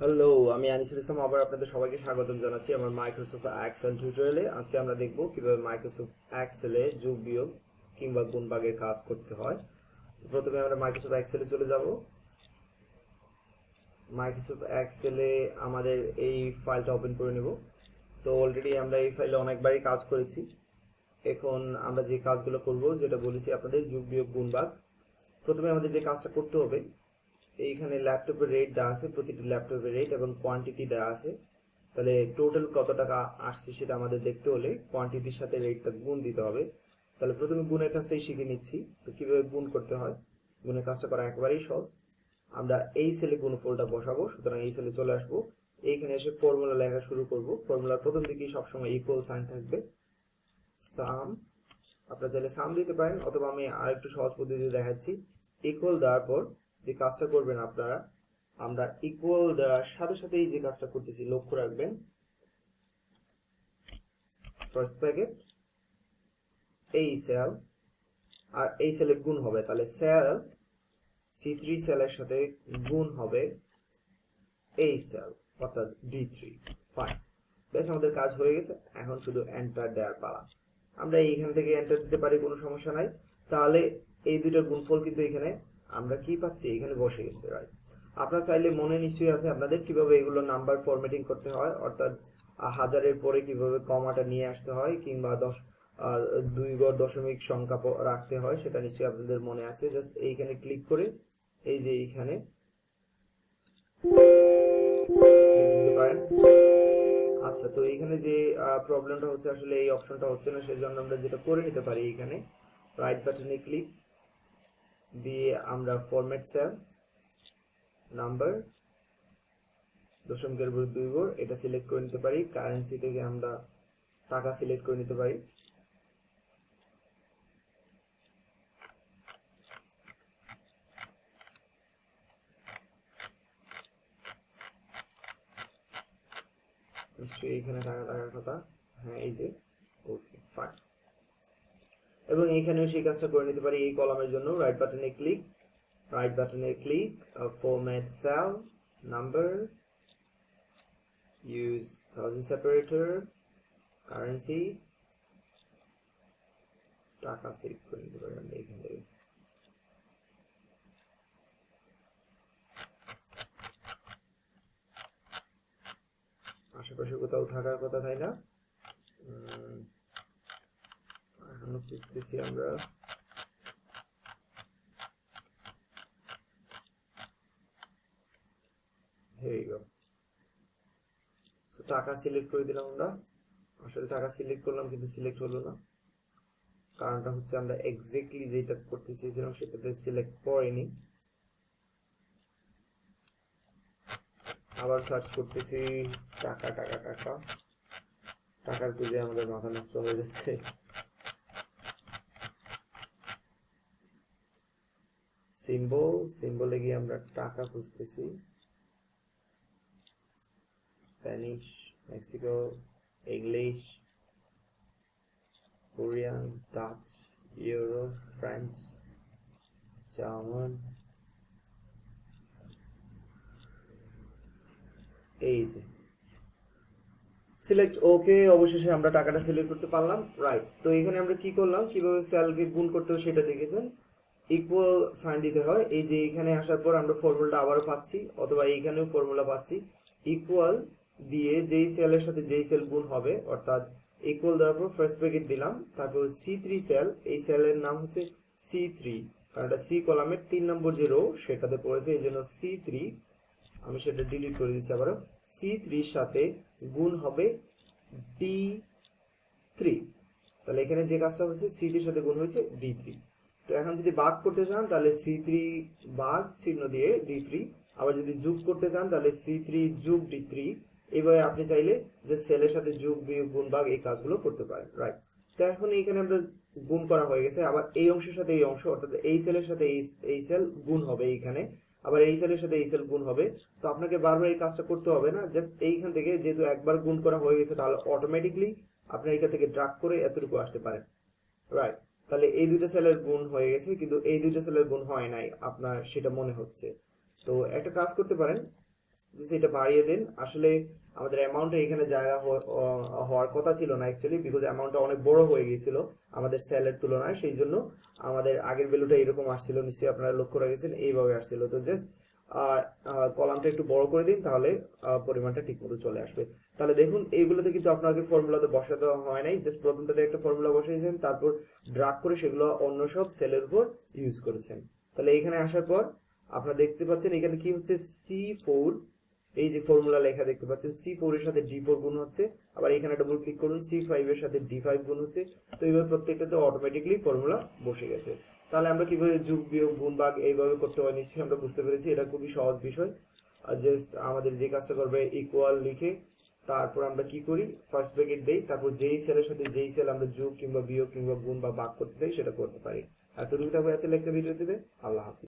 Hello আমি আনিসুল ইসলাম। আবার আপনাদের সবাইকে স্বাগতম জানাচ্ছি আমার মাইক্রোসফট এক্সেল টিউটোরিয়ালে আজকে আমরা দেখব কীভাবে মাইক্রোসফট এক্সেলে যোগ বিয়োগ কিংবা গুণ ভাগের কাজ করতে হয়। প্রথমে আমরা মাইক্রোসফট এক্সেলে চলে যাব। মাইক্রোসফট এক্সেলে আমাদের এই ফাইলটা ওপেন করে নেব। তো অলরেডি আমরা এই ফাইলে অনেকবারই কাজ করেছি। এখন আমরা যে কাজগুলো করব, যেটা বলেছি আপনাদের যোগ বিয়োগ গুণ ভাগ। প্রথমে আমাদের যে কাজটা করতে হবে এইখানে ল্যাপটপের রেট দেওয়া আছে, প্রতিটি ল্যাপটপের রেট এবং কোয়ান্টিটি দেওয়া আছে। তাহলে টোটাল কত টাকা আসছে সেটা আমাদের দেখতে হলে কোয়ান্টিটির সাথে রেটটা গুণ দিতে হবে। তাহলে প্রথমে গুণের কাজটাই শিখে নিচ্ছি। তো কীভাবে গুণ করতে হয়? গুণের কাজটা করা একেবারেই সহজ। আমরা এই সেলে গুণফলটা বসাবো, সুতরাং এই সেলে চলে আসব। এইখানে এসে ফর্মুলা লেখা শুরু করব। ফর্মুলার প্রথম দিকেই সবসময় ইকুয়াল সাইন থাকবে। সাম আপনারা চাইলে সাম দিতে পারেন, অথবা আমি আরেকটু সহজ পদ্ধতিতে দেখাচ্ছি। ইকুয়াল দেওয়ার পর যে কাজটা করবেন আপনারা, আমরা ইকুয়াল দেওয়ার সাথে সাথেই যে কাজটা করতেছি, লক্ষ্য রাখবেন। ফার্স্ট প্যাকেট এই সেল আর এই সেলে গুণ হবে, তাহলে সেল সি থ্রি সেলের সাথে গুণ হবে এই সেল অর্থাৎ ডি থ্রি ফাইন বেশ, আমাদের কাজ হয়ে গেছে, এখন শুধু এন্টার দেওয়ার পালা। আমরা এইখান থেকে এন্টার দিতে পারি, কোনো সমস্যা নাই। তাহলে এই দুইটার গুণফল কিন্তু এখানে আমরা কি পাচ্ছি? এখানে বসে গেছে রাইট আপনারা চাইলে মনে নিশ্চয়ই আছে আপনাদের কীভাবে এগুলো নাম্বার ফরম্যাটিং করতে হয়, অর্থাৎ হাজারের পরে কীভাবে কমাটা নিয়ে আসতে হয়, কিংবা দশ দুই গড় দশমিক সংখ্যা রাখতে হয়, সেটা নিশ্চয়ই আপনাদের মনে আছে। জাস্ট এইখানে ক্লিক করে, এই যে এইখানে আচ্ছা তো এইখানে যে প্রবলেমটা হচ্ছে, আসলে এই অপশনটা হচ্ছে না, সেজন্য আমরা যেটা করে নিতে পারি এইখানে রাইট বাটনে ক্লিক দিয়ে আমরা ফরম্যাট সেল নাম্বার দশমিকের উপর দুই গড় এটা সিলেক্ট করে নিতে পারি কারেন্সি থেকে আমরা টাকা সিলেক্ট করে নিতে পারি। নিশ্চয়ই এখানে টাকা থাকার কথা। হ্যাঁ এই যে ওকে ফাইন এবং এইখানেও সেই কাজটা করে নিতে পারি এই কলামের জন্য। রাইট বাটনে ক্লিক রাইট বাটনে click format cell number use thousand separator currency টাকা সেভ করে নিতে পারি আমরা এখান থেকে। আশেপাশে কোথাও থাকার কথা তাই না উম, এখনও খুঁজতেছি আমরা। টাকা সিলেক্ট করে দিলাম আমরা। আসলে টাকা সিলেক্ট করলাম, কিন্তু সিলেক্ট হলো না। কারণটা হচ্ছে আমরা এক্স্যাক্টলি যেটা করতে চেয়েছিলাম সেটাতে সিলেক্ট করিনি। আবার সার্চ করতেছি, টাকা টাকা টাকা। টাকার খুঁজে আমাদের মাথা নষ্ট হয়ে যাচ্ছে। সিম্বল সিম্বলে গিয়ে আমরা টাকা খুঁজতেছি। Spanish Mexico English Korean Dutch euro French German এই যে। সিলেক্ট ওকে অবশেষে আমরা টাকাটা সিলেক্ট করতে পারলাম। রাইট তো এখানে আমরা কি করলাম? কীভাবে সেলকে গুণ করতে হয় সেটা দেখেছেন? ইকুয়াল সাইন দিতে হয়। এই যে এখানে আসার পর আমরা ফর্মুলাটা আবারও পাচ্ছি, অথবা এইখানেও ফর্মুলা পাচ্ছি। ইকুয়াল দিয়ে যেই সেলের সাথে যেই সেল গুণ হবে, অর্থাৎ ইকুয়াল দেওয়ার পর ফার্স্ট ব্র্যাকেট দিলাম, তারপর সি থ্রি সেল এই সেলের নাম হচ্ছে সি থ্রি কারণ এটা সি কলামের তিন নম্বর যে রো সেটাতে পড়েছে, এই জন্য সি থ্রি আমি সেটা ডিলিট করে দিচ্ছি আবারও। সি থ্রির সাথে গুণ হবে ডি থ্রি তাহলে এখানে যে কাজটা হয়েছে সি থ্রির সাথে গুণ হয়েছে ডি থ্রি তো এখন যদি বাঘ করতে চান, তাহলে সি থ্রি বাঘ চিহ্ন দিয়ে ডি থ্রি আবার যদি যোগ করতে চান, তাহলে সি থ্রি যোগ ডি থ্রি এইভাবে আপনি চাইলে যে সেলের সাথে যোগ, বিয়োগ, গুণ ভাগ এই কাজগুলো করতে পারেন রাইট তো এখন এইখানে আমরা গুণ করা হয়ে গেছে। আবার এই অংশের সাথে এই অংশ, অর্থাৎ এই সেলের সাথে এই এই সেল গুণ হবে এইখানে। আবার এই সেলের সাথে এই সেল গুণ হবে। তো আপনাকে বারবার এই কাজটা করতে হবে না। জাস্ট এইখান থেকে যেহেতু একবার গুণ করা হয়ে গেছে, তাহলে অটোমেটিকলি আপনি এখান থেকে ড্রাগ করে এতটুকু আসতে পারেন রাইট তাহলে এই দুইটা সেলের গুণ হয়ে গেছে, কিন্তু এই দুইটা সেলের গুণ হয় নাই আপনার, সেটা মনে হচ্ছে। তো একটা কাজ করতে পারেন জাস্ট এটা বাড়িয়ে দিন। আসলে আমাদের অ্যামাউন্টে এখানে জায়গা হওয়া- হওয়ার কথা ছিল না অ্যাকচুয়ালি বিকজ অ্যামাউন্টটা অনেক বড় হয়ে গিয়েছিল আমাদের সেলের তুলনায়। সেই জন্য আমাদের আগের ভ্যালুটা এরকম আসছিল, নিশ্চয়ই আপনারা লক্ষ্য রেখেছেন, এইভাবে আসছিল। তো জাস্ট কলামটা একটু বড় করে দিন, তাহলে পরিমাণটা ঠিকমতো চলে আসবে। তাহলে দেখুন, এইগুলোতে কিন্তু আপনাকে ফর্মুলাতে বসাতে হয় নাই। জাস্ট প্রথমটাতে একটা ফর্মুলা বসিয়েছেন, তারপর ড্রাগ করে সেগুলো অন্য সব সেলের উপর ইউজ করেছেন। তাহলে এখানে আসার পর আপনারা দেখতে পাচ্ছেন, এখানে কি হচ্ছে? সি ফোর এই যে ফর্মুলা লেখা দেখতে পাচ্ছেন সি ফোর এর সাথে ডি ফোর গুণ হচ্ছে। আবার এখানে ডবল ক্লিক করুন সি ফাইভ এর সাথে ডি ফাইভ গুণ হচ্ছে। তো এইভাবে প্রত্যেকটাতে অটোমেটিকলি ফর্মুলা বসে গেছে। তাহলে আমরা কীভাবে যুগ বিয়োগ, গুণ, ভাগ এইভাবে করতে হয় নিশ্চয়ই আমরা বুঝতে পেরেছি। এটা খুবই সহজ বিষয়। আর জাস্ট আমাদের যে কাজটা করবে ইকুয়াল লিখে তারপর আমরা কি করি? ফার্স্ট ব্র্যাকেট দেই, তারপর যেই সেলের সাথে যেই সেল আমরা যোগ কিংবা বিয়োগ কিংবা গুণ বা ভাগ করতে চাই, সেটা করতে পারি। এতটুকু থাকবে আছে লেকচার দেবে আল্লাহ হাফিজ।